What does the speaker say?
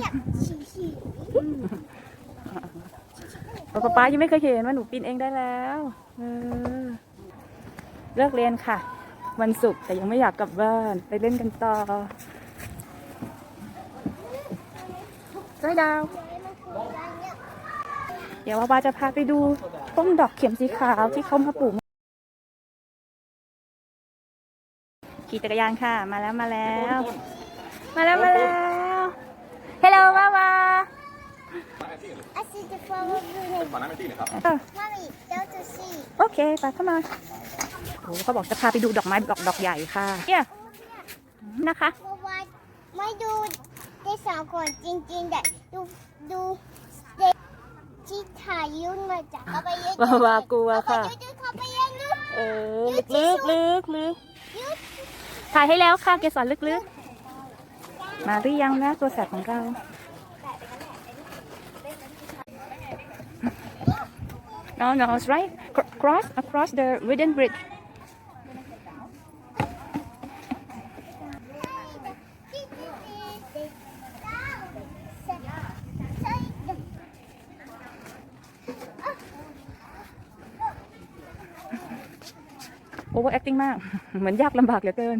อยากฉี่ฉี่ป๊าป๊ายังไม่เคยเห็นว่าหนูปีนเองได้แล้วเออเลิกเรียนค่ะ วันศุกร์แต่ยังไม่อยากกลับบ้านไปเล่นกันต่อจ้อยดาว เดี๋ยววาวาจะพาไปดูต้นดอกเข็มสีขาวที่เขามาปลูกขี่จักรยานค่ะ มาแล้วมาแล้ว มาแล้วมาแล้ว blooming เออ Mommy don't you see โอเคไปเข้ามาโอ้เขาบอกจะพาไปดูดอกไม้ดอกดอกใหญ่ค่ะเนี่ยนะคะเพราะว่าไม่ดูได้สองคนจริงๆแต่ดูดูเด็กที่ถ่ายยุ่งมาจากเข้าไปเยอะวาวากลัวค่ะ เข้าไปเยอะๆเข้าไปเยอะเออลึกลึกลึกลึกถ่ายให้แล้วค่ะเกสรลึกลึกมาหรือยังนะตัวแสบของเรา No, no, it's right. Cr- Cross across the wooden bridge. โอเวอร์แอคติ้งมาก เหมือนยากลำบากเหลือเกิน